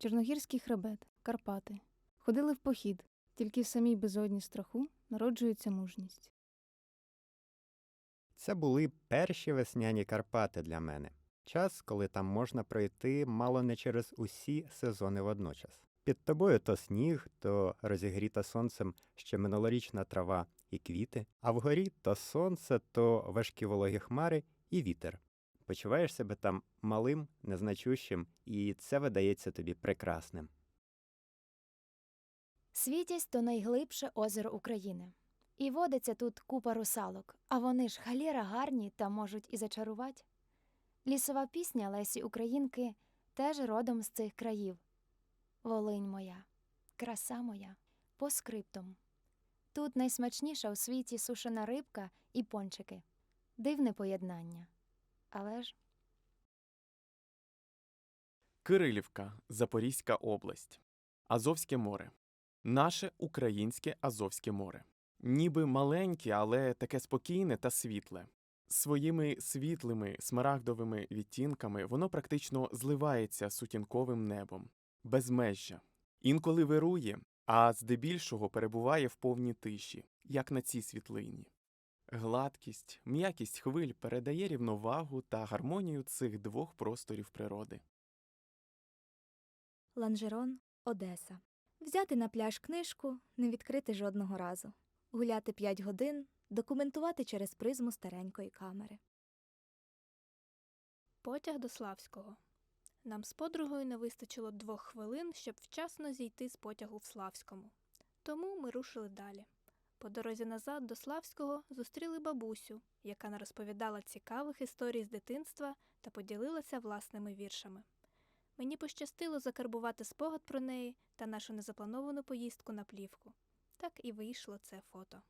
Чорногірський хребет, Карпати. Ходили в похід, тільки в самій безодні страху народжується мужність. Це були перші весняні Карпати для мене. Час, коли там можна пройти мало не через усі сезони водночас. Під тобою то сніг, то розігріта сонцем ще минулорічна трава і квіти, а вгорі то сонце, то важкі вологі хмари і вітер. Почуваєш себе там малим, незначущим, і це видається тобі прекрасним. Світязь то найглибше озеро України. І водиться тут купа русалок, а вони ж халєра гарні та можуть і зачарувати. Лісова пісня Лесі Українки теж родом з цих країв. Волинь моя, краса моя, по скриптум. Тут найсмачніша у світі сушена рибка і пончики. Дивне поєднання. Але ж Кирилівка, Запорізька область. Азовське море. Наше українське Азовське море. Ніби маленьке, але таке спокійне та світле. Своїми світлими смарагдовими відтінками воно практично зливається з сутінковим небом, безмежжя. Інколи вирує, а здебільшого перебуває в повній тиші, як на цій світлині. Гладкість, м'якість хвиль передає рівновагу та гармонію цих двох просторів природи. Ланжерон, Одеса. Взяти на пляж книжку, не відкрити жодного разу. Гуляти 5 годин, документувати через призму старенької камери. Потяг до Славського. Нам з подругою не вистачило двох хвилин, щоб вчасно зійти з потягу в Славському. Тому ми рушили далі. По дорозі назад до Славського зустріли бабусю, яка не розповідала цікавих історій з дитинства та поділилася власними віршами. Мені пощастило закарбувати спогад про неї та нашу незаплановану поїздку на плівку. Так і вийшло це фото.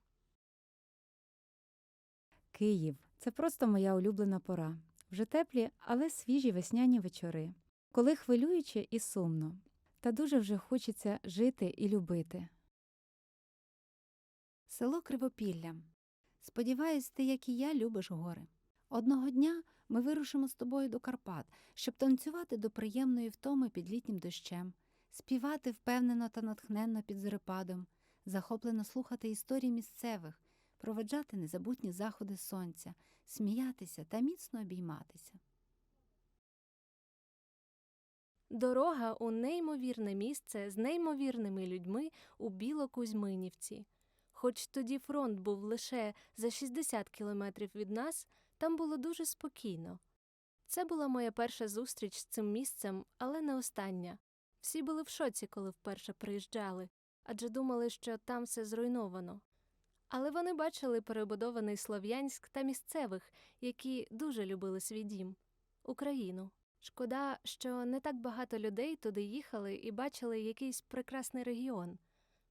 Київ це просто моя улюблена пора. Вже теплі, але свіжі весняні вечори. Коли хвилююче і сумно. Та дуже вже хочеться жити і любити. Село Кривопілля. Сподіваюсь, ти, як і я, любиш гори. Одного дня ми вирушимо з тобою до Карпат, щоб танцювати до приємної втоми під літнім дощем, співати впевнено та натхненно під зорепадом, захоплено слухати історії місцевих, проведжати незабутні заходи сонця, сміятися та міцно обійматися. Дорога у неймовірне місце з неймовірними людьми у Білокузьминівці. Хоч тоді фронт був лише за 60 кілометрів від нас, там було дуже спокійно. Це була моя перша зустріч з цим місцем, але не остання. Всі були в шоці, коли вперше приїжджали, адже думали, що там все зруйновано. Але вони бачили перебудований Слов'янськ та місцевих, які дуже любили свій дім Україну. Шкода, що не так багато людей туди їхали і бачили якийсь прекрасний регіон.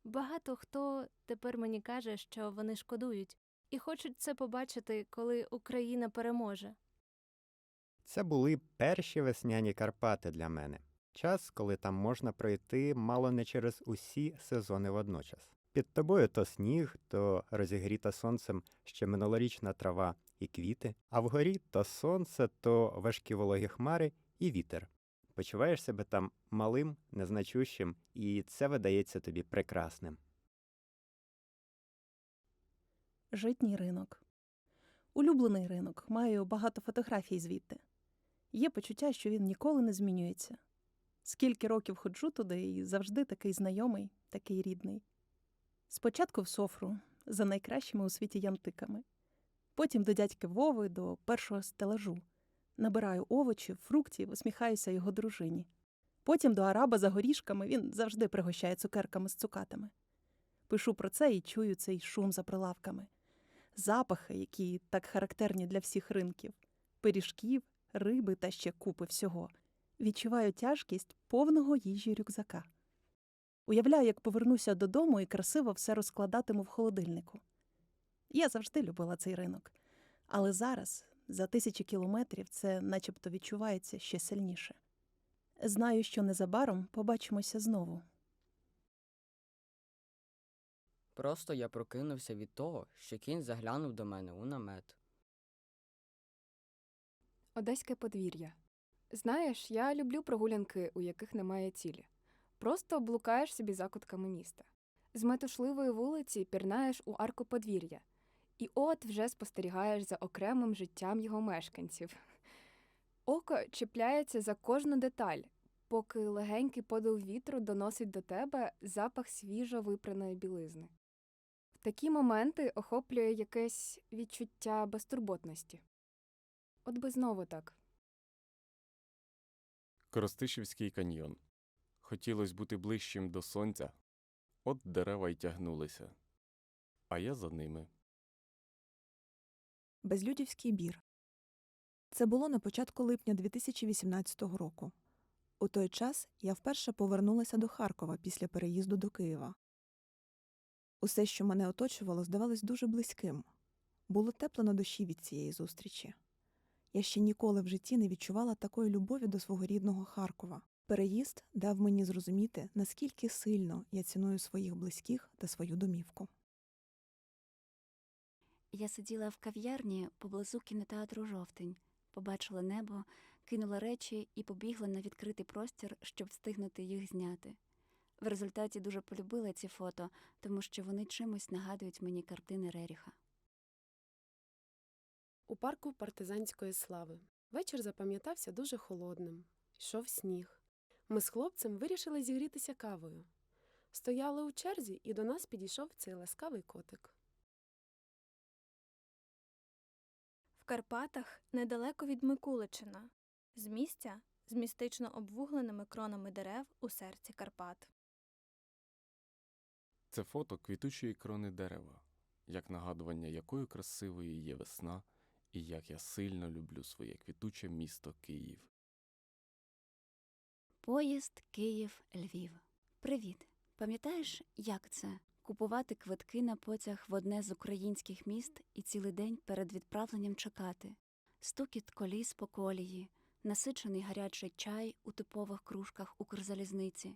Багато хто тепер мені каже, що вони шкодують, і хочуть це побачити, коли Україна переможе. Це були перші весняні Карпати для мене. Час, коли там можна пройти мало не через усі сезони водночас. Під тобою то сніг, то розігріта сонцем ще минулорічна трава і квіти, а вгорі то сонце, то важкі вологі хмари і вітер. Почуваєш себе там малим, незначущим, і це видається тобі прекрасним. Житній ринок. Улюблений ринок. Маю багато фотографій звідти. Є почуття, що він ніколи не змінюється. Скільки років ходжу туди і завжди такий знайомий, такий рідний. Спочатку в софру за найкращими у світі янтиками, потім до дядьки Вови, до першого стелажу. Набираю овочів, фруктів, усміхаюся його дружині. Потім до араба за горішками він завжди пригощає цукерками з цукатами. Пишу про це і чую цей шум за прилавками, запахи, які так характерні для всіх ринків, пиріжків, риби та ще купи всього. Відчуваю тяжкість повного їжі рюкзака. Уявляю, як повернуся додому і красиво все розкладатиму в холодильнику. Я завжди любила цей ринок, але зараз, за тисячі кілометрів, це начебто відчувається ще сильніше. Знаю, що незабаром побачимося знову. Просто я прокинувся від того, що кінь заглянув до мене у намет. Одеське подвір'я. Знаєш, я люблю прогулянки, у яких немає цілі. Просто блукаєш собі закутками міста. З метушливої вулиці пірнаєш у арку подвір'я, і от вже спостерігаєш за окремим життям його мешканців. Око чіпляється за кожну деталь, поки легенький подув вітру доносить до тебе запах свіжо випраної білизни. В такі моменти охоплює якесь відчуття безтурботності. От би знову так. Коростишівський каньйон. Хотілось бути ближчим до сонця, от дерева й тягнулися. А я за ними. Безлюдівський бір. Це було на початку липня 2018 року. У той час я вперше повернулася до Харкова після переїзду до Києва. Усе, що мене оточувало, здавалось дуже близьким. Було тепло на душі від цієї зустрічі. Я ще ніколи в житті не відчувала такої любові до свого рідного Харкова. Переїзд дав мені зрозуміти, наскільки сильно я ціную своїх близьких та свою домівку. Я сиділа в кав'ярні поблизу кінотеатру Жовтень, побачила небо, кинула речі і побігла на відкритий простір, щоб встигнути їх зняти. В результаті дуже полюбила ці фото, тому що вони чимось нагадують мені картини Реріха. У парку партизанської слави. Вечір запам'ятався дуже холодним. Йшов сніг. Ми з хлопцем вирішили зігрітися кавою. Стояли у черзі, і до нас підійшов цей ласкавий котик. Карпатах, недалеко від Микуличина, з місця з містично обвугленими кронами дерев у серці Карпат. Це фото квітучої крони дерева, як нагадування, якою красивою є весна, і як я сильно люблю своє квітуче місто Київ. Поїзд Київ Львів. Привіт. Пам'ятаєш, як це купувати квитки на потяг в одне з українських міст і цілий день перед відправленням чекати, стукіт коліс по колії, насичений гарячий чай у типових кружках Укрзалізниці.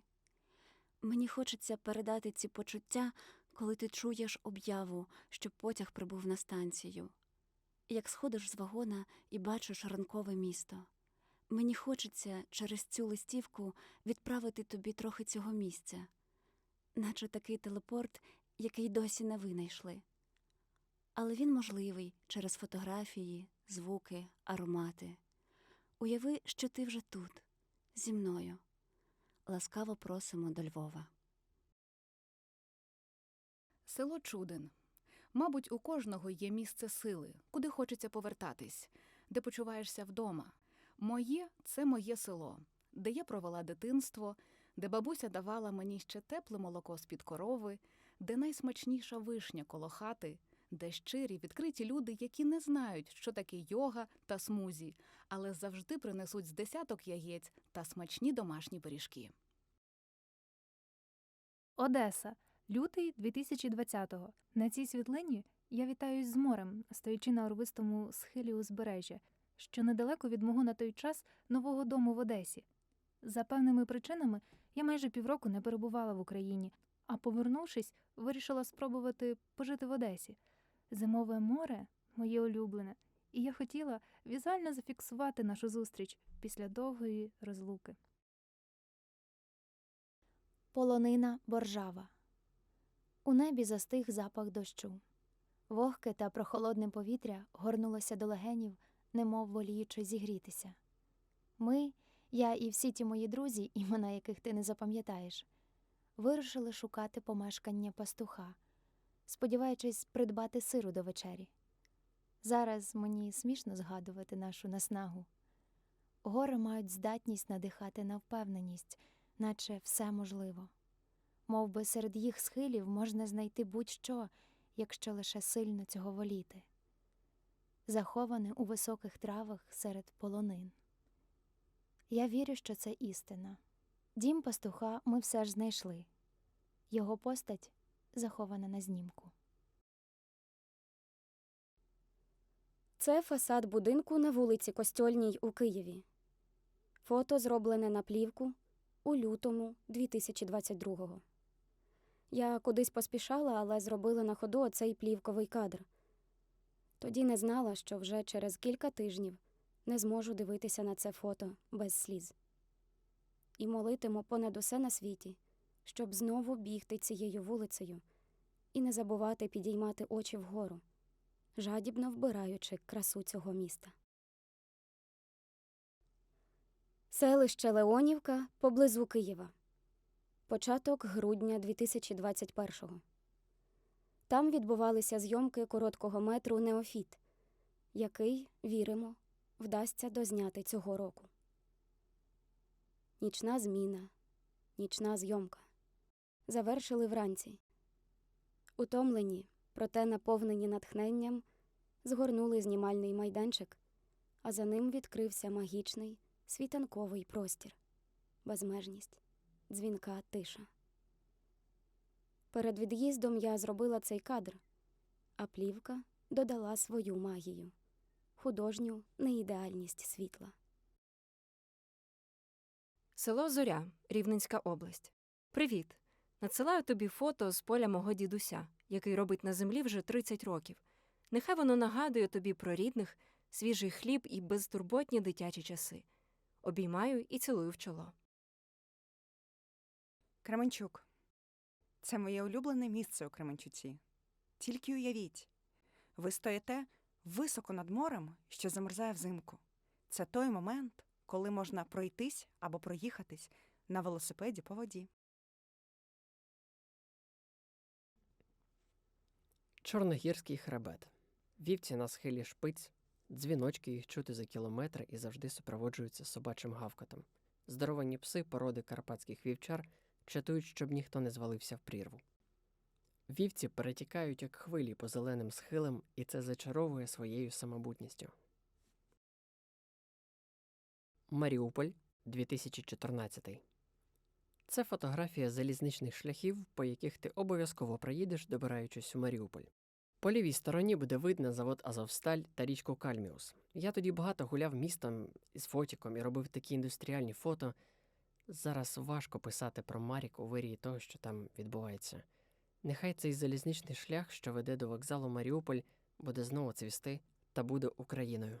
Мені хочеться передати ці почуття, коли ти чуєш об'яву, щоб потяг прибув на станцію. Як сходиш з вагона і бачиш ранкове місто. Мені хочеться через цю листівку відправити тобі трохи цього місця, наче такий телепорт, який досі не винайшли. Але він можливий через фотографії, звуки, аромати. Уяви, що ти вже тут, зі мною. Ласкаво просимо до Львова. Село Чудин. Мабуть, у кожного є місце сили, куди хочеться повертатись, де почуваєшся вдома. Моє це моє село, де я провела дитинство, де бабуся давала мені ще тепле молоко з-під корови, де найсмачніша вишня коло хати, де щирі, відкриті люди, які не знають, що таке йога та смузі, але завжди принесуть з десяток яєць та смачні домашні пиріжки. Одеса, лютий 2020-го. На цій світлині я вітаюсь з морем, стоячи на урвистому схилі узбережжя, що недалеко від мого на той час нового дому в Одесі. За певними причинами я майже півроку не перебувала в Україні, а повернувшись, вирішила спробувати пожити в Одесі. Зимове море моє улюблене, і я хотіла візуально зафіксувати нашу зустріч після довгої розлуки. Полонина боржава. У небі застиг запах дощу. Вогке та прохолодне повітря горнулося до легенів, немов воліючи зігрітися. Ми, я і всі ті мої друзі, імена яких ти не запам'ятаєш, вирушили шукати помешкання пастуха, сподіваючись придбати сиру до вечері. Зараз мені смішно згадувати нашу наснагу. Гори мають здатність надихати на впевненість, наче все можливо. Мов би серед їх схилів можна знайти будь-що, якщо лише сильно цього воліти, заховане у високих травах серед полонин. Я вірю, що це істина. Дім пастуха ми все ж знайшли. Його постать захована на знімку. Це фасад будинку на вулиці Костьольній у Києві. Фото зроблене на плівку у лютому 2022-го. Я кудись поспішала, але зробила на ходу оцей плівковий кадр. Тоді не знала, що вже через кілька тижнів не зможу дивитися на це фото без сліз. І молитиму понад усе на світі, щоб знову бігти цією вулицею і не забувати підіймати очі вгору, жадібно вбираючи красу цього міста. Селище Леонівка поблизу Києва. Початок грудня 2021-го. Там відбувалися зйомки короткого метру Неофіт, який, віримо, вдасться дозняти цього року. Нічна зміна, нічна зйомка. Завершили вранці. Утомлені, проте наповнені натхненням, згорнули знімальний майданчик, а за ним відкрився магічний світанковий простір, безмежність, дзвінка тиша. Перед від'їздом я зробила цей кадр, а плівка додала свою магію, художню неідеальність світла. Село Зоря, Рівненська область. Привіт. Надсилаю тобі фото з поля мого дідуся, який робить на землі вже 30 років. Нехай воно нагадує тобі про рідних, свіжий хліб і безтурботні дитячі часи. Обіймаю і цілую в чоло. Кременчук. Це моє улюблене місце у Кременчуці. Тільки уявіть, ви стоїте високо над морем, що замерзає взимку. Це той момент, коли можна пройтись або проїхатись на велосипеді по воді. Чорногірський хребет. Вівці на схилі шпиць, дзвіночки їх чути за кілометри і завжди супроводжуються собачим гавкотом. Здоровані пси породи карпатських вівчар чатують, щоб ніхто не звалився в прірву. Вівці перетікають як хвилі по зеленим схилам, і це зачаровує своєю самобутністю. Маріуполь 2014 Це фотографія залізничних шляхів, по яких ти обов'язково проїдеш, добираючись у Маріуполь. По лівій стороні буде видно завод Азовсталь та річку Кальміус. Я тоді багато гуляв містом із фотіком і робив такі індустріальні фото. Зараз важко писати про Марік у вирії того, що там відбувається. Нехай цей залізничний шлях, що веде до вокзалу Маріуполь, буде знову цвісти та буде Україною.